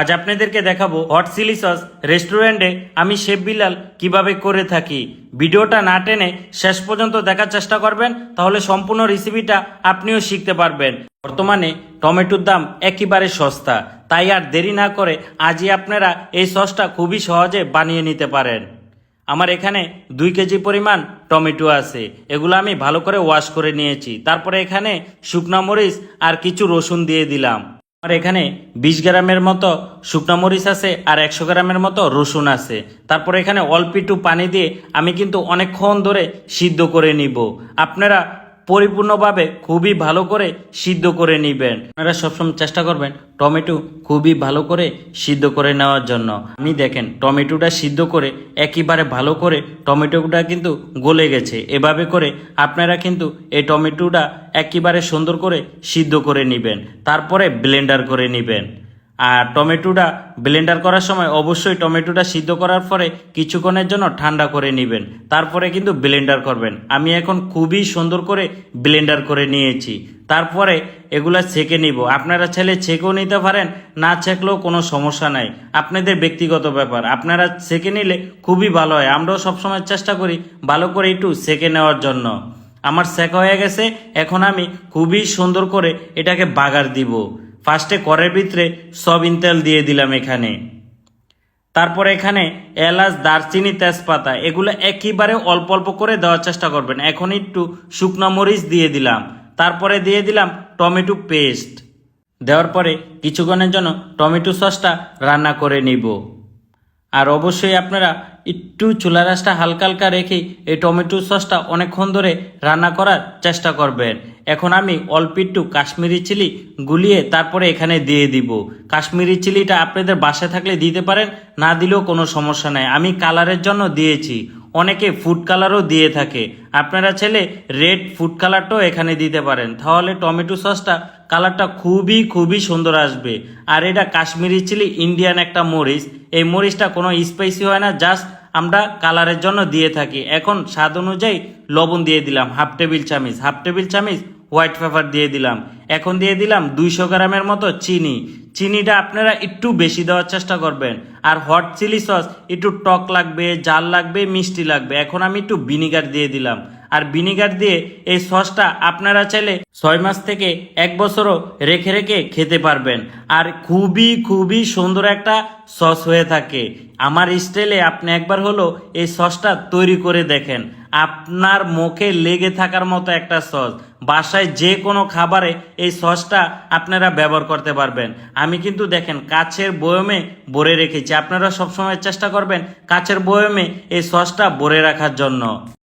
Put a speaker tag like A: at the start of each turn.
A: আজ আপনাদেরকে দেখাবো হট চিলি সস রেস্টুরেন্টে আমি শেফ বিলাল কীভাবে করে থাকি। ভিডিওটা না টেনে শেষ পর্যন্ত দেখার চেষ্টা করবেন, তাহলে সম্পূর্ণ রেসিপিটা আপনিও শিখতে পারবেন। বর্তমানে টমেটোর দাম একেবারে সস্তা, তাই আর দেরি না করে আজই আপনারা এই সসটা খুবই সহজে বানিয়ে নিতে পারেন। আমার এখানে দুই কেজি পরিমাণ টমেটো আছে, এগুলো আমি ভালো করে ওয়াশ করে নিয়েছি। তারপরে এখানে শুকনা মরিচ আর কিছু রসুন দিয়ে দিলাম। আর এখানে বিশ গ্রামের মতো শুকনো মরিচ আছে আর একশো গ্রামের মতো রসুন আছে। তারপর এখানে অল্প একটু পানি দিয়ে আমি কিন্তু অনেকক্ষণ ধরে সিদ্ধ করে নিব। আপনারা পরিপূর্ণভাবে খুবই ভালো করে সিদ্ধ করে নিবেন। আপনারা সবসময় চেষ্টা করবেন টমেটো খুবই ভালো করে সিদ্ধ করে নেওয়ার জন্য। আপনি দেখেন, টমেটোটা সিদ্ধ করে একেবারে ভালো করে টমেটোটা কিন্তু গলে গেছে। এভাবে করে আপনারা কিন্তু এই টমেটোটা একেবারে সুন্দর করে সিদ্ধ করে নেবেন। তারপরে ব্লেন্ডার করে নেবেন। আর টমেটোটা ব্লেন্ডার করার সময় অবশ্যই টমেটোটা সিদ্ধ করার পরে কিছুক্ষণের জন্য ঠান্ডা করে নেবেন। তারপরে কিন্তু ব্লেন্ডার করবেন। আমি এখন খুবই সুন্দর করে ব্লেন্ডার করে নিয়েছি। তারপরে এগুলা ছেঁকে নিব। আপনারা ছেলে ছেঁকেও নিতে পারেন, না ছেঁকলেও কোনো সমস্যা নাই। আপনাদের ব্যক্তিগত ব্যাপার। আপনারা ছেঁকে নিলে খুবই ভালো হয়। আমরাও সবসময় চেষ্টা করি ভালো করে একটু ছেঁকে নেওয়ার জন্য। আমার শেখা হয়ে গেছে। এখন আমি খুবই সুন্দর করে এটাকে বাগার দিব। ফার্স্টে করের ভিতরে সবিন তেল দিয়ে দিলাম এখানে। তারপরে এখানে এলাচ, দারচিনি, তেজপাতা, এগুলো একেবারে অল্প অল্প করে দেওয়ার চেষ্টা করবেন। এখন একটু শুকনো মরিচ দিয়ে দিলাম। তারপরে দিয়ে দিলাম টমেটো পেস্ট। দেওয়ার পরে কিছুক্ষণের জন্য টমেটো সসটা রান্না করে নিব। আর অবশ্যই আপনারা একটু চুলা রাসটা হালকা হালকা রেখে এই টমেটো সসটা অনেকক্ষণ ধরে রান্না করার চেষ্টা করবেন। এখন আমি অল্প একটু কাশ্মীরি চিলি গুলিয়ে তারপরে এখানে দিয়ে দিব। কাশ্মীরি চিলিটা আপনাদের বাসায় থাকলে দিতে পারেন, না দিলেও কোনো সমস্যা নাই। আমি কালারের জন্য দিয়েছি। অনেকে ফুড কালারও দিয়ে থাকে। আপনারা ছেলে রেড ফুড কালারটাও এখানে দিতে পারেন। তাহলে টমেটো সসটা কালারটা খুবই খুবই সুন্দর আসবে। আর এটা কাশ্মীরি চিলি ইন্ডিয়ান একটা মরিচ। এই মরিচটা কোনো স্পাইসি হয় না, জাস্ট আমরা কালারের জন্য দিয়ে থাকি। এখন স্বাদ অনুযায়ী লবণ দিয়ে দিলাম, হাফ টেবিল চামিচ। হাফ টেবিল চামিচ হোয়াইট পেপার দিয়ে দিলাম। এখন দিয়ে দিলাম দুইশো গ্রামের মতো চিনি। চিনিটা আপনারা একটু বেশি দেওয়ার চেষ্টা করবেন। আর হট চিলি সস, একটু টক লাগবে, জাল লাগবে, মিষ্টি লাগবে। এখন আমি একটু ভিনিগার দিয়ে দিলাম। আর ভিনিগার দিয়ে এই সসটা আপনারা চাইলে ছয় মাস থেকে এক বছরও রেখে রেখে খেতে পারবেন। আর খুবই খুবই সুন্দর একটা সস হয়ে থাকে। আমার স্টাইলে আপনি একবার হলো এই সসটা তৈরি করে দেখেন। আপনার মুখে লেগে থাকার মতো একটা সস। বাসায় যে কোনো খাবারে এই সসটা আপনারা ব্যবহার করতে পারবেন। আমি কিন্তু দেখেন কাছের বয়মে ভরে রেখেছি। আপনারা সবসময় চেষ্টা করবেন কাছের বয়মে এই সসটা ভরে রাখার জন্য।